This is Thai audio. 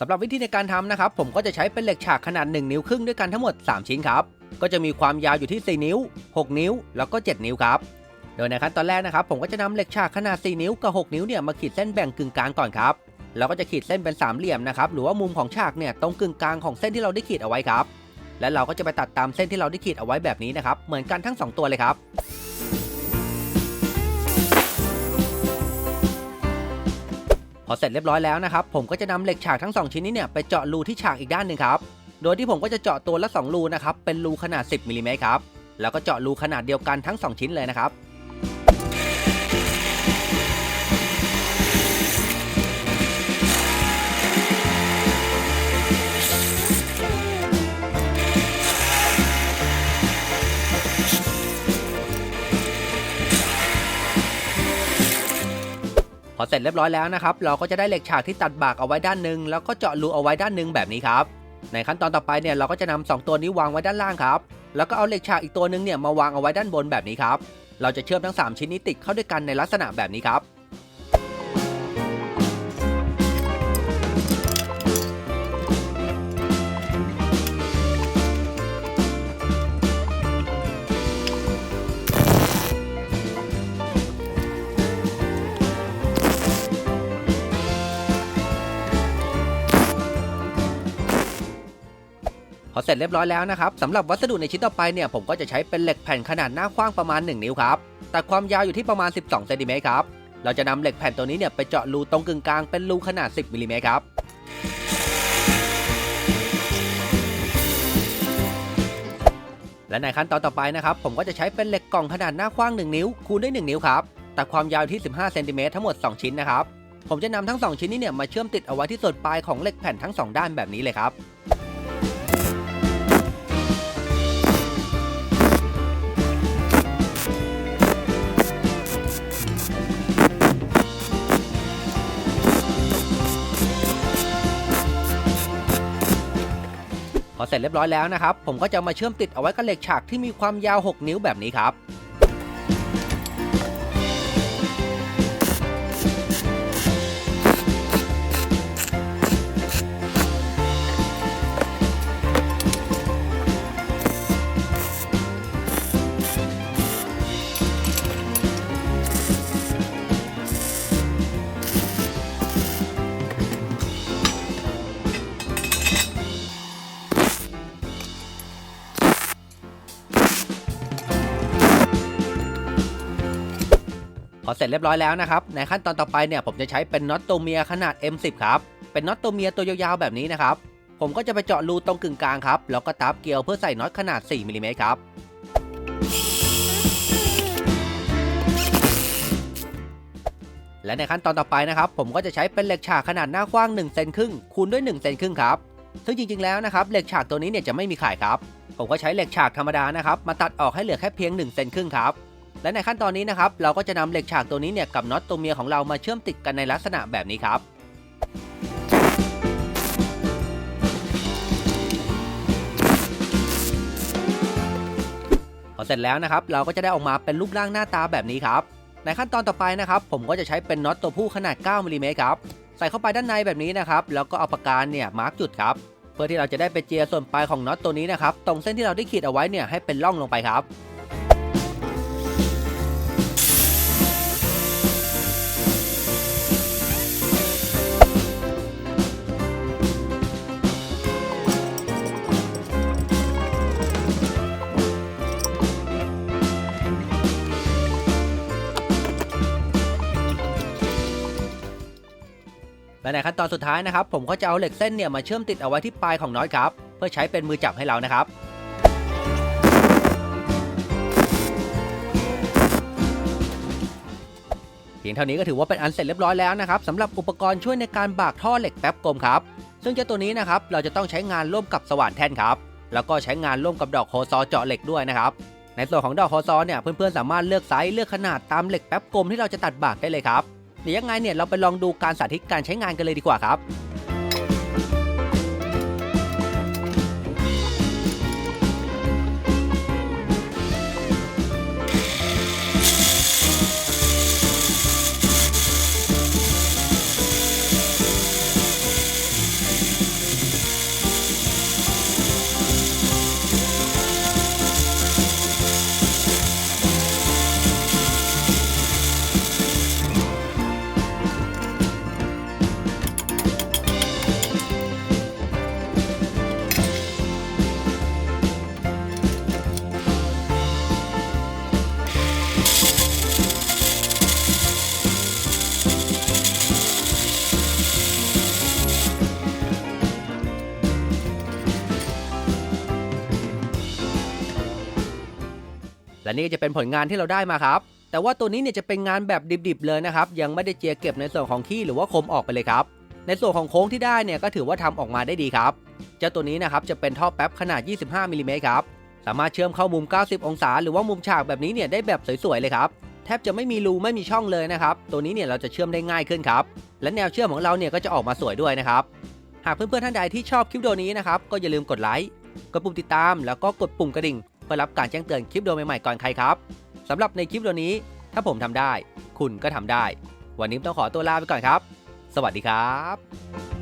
สำหรับวิธีในการทำนะครับ ผมก็จะใช้เป็นเหล็กฉากขนาด 1 นิ้วครึ่งด้วยกันทั้งหมด 3 ชิ้นครับ ก็จะมีความยาวอยู่ที่ 4 นิ้ว 6 นิ้ว แล้วก็ 7 นิ้วครับ โดยในขั้นตอนแรกนะครับ ผมก็จะนำเหล็กฉากขนาด 4 นิ้วกับ 6 นิ้วเนี่ยมาขีดเส้นแบ่งกึ่งกลางก่อนครับ แล้วก็จะขีดเส้นเป็นสามเหลี่ยมนะครับ หรือว่ามุมของฉากเนี่ยตรงกึ่งกลางของเส้นที่เราได้ขีดเอาไว้ครับ และเราก็จะไปตัดตามเส้นที่เราได้ขีดเอาไว้แบบนี้นะครับ เหมือนกันทั้ง 2 ตัวเลยครับ อเสร็จเรียบร้อยแล้วนะครับผมก็จะนำเหล็กฉากทั้ง 2 ชิ้นนี้เนี่ยไปเจาะรูที่ฉากอีกด้านหนึ่งครับโดยที่ผมก็จะเจาะตัวละ 2 รูนะครับเป็นรูขนาด 10มิลลิเมตรครับแล้วก็เจาะรูขนาดเดียวกันทั้ง 2 ชิ้นเลยนะครับ อเสร็จเรียบร้อยแล้วนะครับเราก็จะได้เหล็กฉากที่ตัดบากเอาไว้ด้านหนึ่งแล้วก็เจาะรูเอาไว้ด้านหนึ่งแบบนี้ครับในขั้นตอนต่อไปเนี่ยเราก็จะนำสองตัวนี้วางไว้ด้านล่างครับแล้วก็เอาเหล็กฉากอีกตัวหนึงเนี่ยมาวางเอาไว้ด้านบนแบบนี้ครับเราจะเชื่อมทั้ง 3 ชิ้นนี้ติดเข้าด้วยกันในลักษณะแบบนี้ครับ เสร็จเรียบร้อยแล้วนะครับสำหรับวัสดุในชิ้นต่อไปเนี่ยผมก็จะใช้เป็นเหล็กแผ่นขนาดหน้ากว้างประมาณ 1 นิ้วครับแตัดความยาวอยู่ที่ประมาณ 12เซนติเมตรครับเราจะนำเหล็กแผ่นตัวนี้เนี่ยไปเจาะรูตรงกึ่งกลางเป็นรูขนาด 10มิลลิเมตรครับและในขั้นตอนต่อไปนะครับผมก็จะใช้เป็นเหล็กกล่องขนาดหน้ากว้าง 1 นิ้วคูณด้วย 1 นิ้วครับแตัดความยาวที่ 15เซนติเมตรทั้งหมด 2 ชิ้นนะครับผมจะนำทั้ง 2 ชิ้นนี้เนี่ยมาเชื่อมติดเอาไว้ที่ส่วนปลายของเหล็กแผ่นทั้ง 2 ด้านแบบนี้เลยครับ พอเสร็จเรียบร้อยแล้วนะครับ ผมก็จะมาเชื่อมติดเอาไว้กับเหล็กฉากที่มีความยาว 6 นิ้วแบบนี้ครับ พอเสร็จเรียบร้อยแล้วนะครับ ในขั้นตอนต่อไปเนี่ยผมจะใช้เป็นน็อตตัวเมียขนาด M10 ครับ เป็นน็อตตัวเมียตัวยาวๆแบบนี้นะครับ ผมก็จะไปเจาะรูตรงกึ่งกลางครับ แล้วก็ตับเกลียวเพื่อใส่น็อตขนาด 4มิลลิเมตรครับและในขั้นตอนต่อไปนะครับ ผมก็จะใช้เป็นเหล็กฉากขนาดหน้ากว้าง1เซนครึ่งคูณด้วย1เซนครึ่งครับ ซึ่งจริงๆแล้วนะครับเหล็กฉากตัวนี้เนี่ยจะไม่มีขายครับ ผมก็ใช้เหล็กฉากธรรมดานะครับ มาตัดออกให้เหลือแค่เพียง1เซนครึ่งครับ และในขั้นตอนนี้นะครับเราก็จะนำเหล็กฉากตัวนี้เนี่ยกับน็อตตัวเมียของเรามาเชื่อมติดกันในลักษณะแบบนี้ครับพอเสร็จแล้วนะครับเราก็จะได้ออกมาเป็นรูปร่างหน้าตาแบบนี้ครับ ในขั้นตอนต่อไปนะครับผมก็จะใช้เป็นน็อตตัวผู้ขนาด 9มิลลิเมตรครับใส่เข้าไปด้านในแบบนี้นะครับแล้วก็เอาปากกาเนี่ยมาร์กจุดครับเพื่อที่เราจะได้ไปเจียส่วนปลายของน็อตตัวนี้นะครับตรงเส้นที่เราได้ขีดเอาไว้เนี่ยให้เป็นร่องลงไปครับ และในขั้นตอนสุดท้ายนะครับ ผมก็จะเอาเหล็กเส้นเนี่ยมาเชื่อมติดเอาไว้ที่ปลายของน็อตครับ เพื่อใช้เป็นมือจับให้เรานะครับเพียงเท่านี้ก็ถือว่าเป็นอันเสร็จเรียบร้อยแล้วนะครับสำหรับอุปกรณ์ช่วยในการบากท่อเหล็กแป๊บกลมครับ ซึ่งเจ้าตัวนี้นะครับเราจะต้องใช้งานร่วมกับสว่านแท่นครับ แล้วก็ใช้งานร่วมกับดอกโคซอเจาะเหล็กด้วยนะครับในส่วนของดอกโคซอเนี่ยเพื่อนๆสามารถเลือกไซส์เลือกขนาดตามเหล็กแป๊บกลมที่เราจะตัดบากได้เลยครับ เดี๋ยวยังไงเนี่ยเราไปลองดูการสาธิตการใช้งานกันเลยดีกว่าครับ นี่จะเป็นผลงานที่เราได้มาครับ แต่ว่าตัวนี้เนี่ยจะเป็นงานแบบดิบๆเลยนะครับ ยังไม่ได้เจียเก็บในส่วนของขี้หรือว่าคมออกไปเลยครับ ในส่วนของโค้งที่ได้เนี่ยก็ถือว่าทำออกมาได้ดีครับ เจ้าตัวนี้นะครับจะเป็นท่อแป๊บขนาด 25มิลลิเมตรครับ สามารถเชื่อมเข้ามุม 90 องศา หรือว่ามุมฉากแบบนี้เนี่ยได้แบบสวยๆเลยครับ แทบจะไม่มีรูไม่มีช่องเลยนะครับ ตัวนี้เนี่ยเราจะเชื่อมได้ง่ายขึ้นครับ และแนวเชื่อมของเราเนี่ยก็จะออกมาสวยด้วยนะครับ หากเพื่อนๆท่านใดที่ชอบคลิปวิดีโอนี้นะครับก็อย่าลืมกดไลค์ กดปุ่มติดตาม แล้วก็กดปุ่มกระดิ่ง เพื่อรับการแจ้งเตือนคลิปวิดีโอใหม่ๆก่อนใครครับสำหรับในคลิปวิดีโอนี้ ถ้าผมทำได้ คุณก็ทำได้ วันนี้ต้องขอตัวลาไปก่อนครับ สวัสดีครับ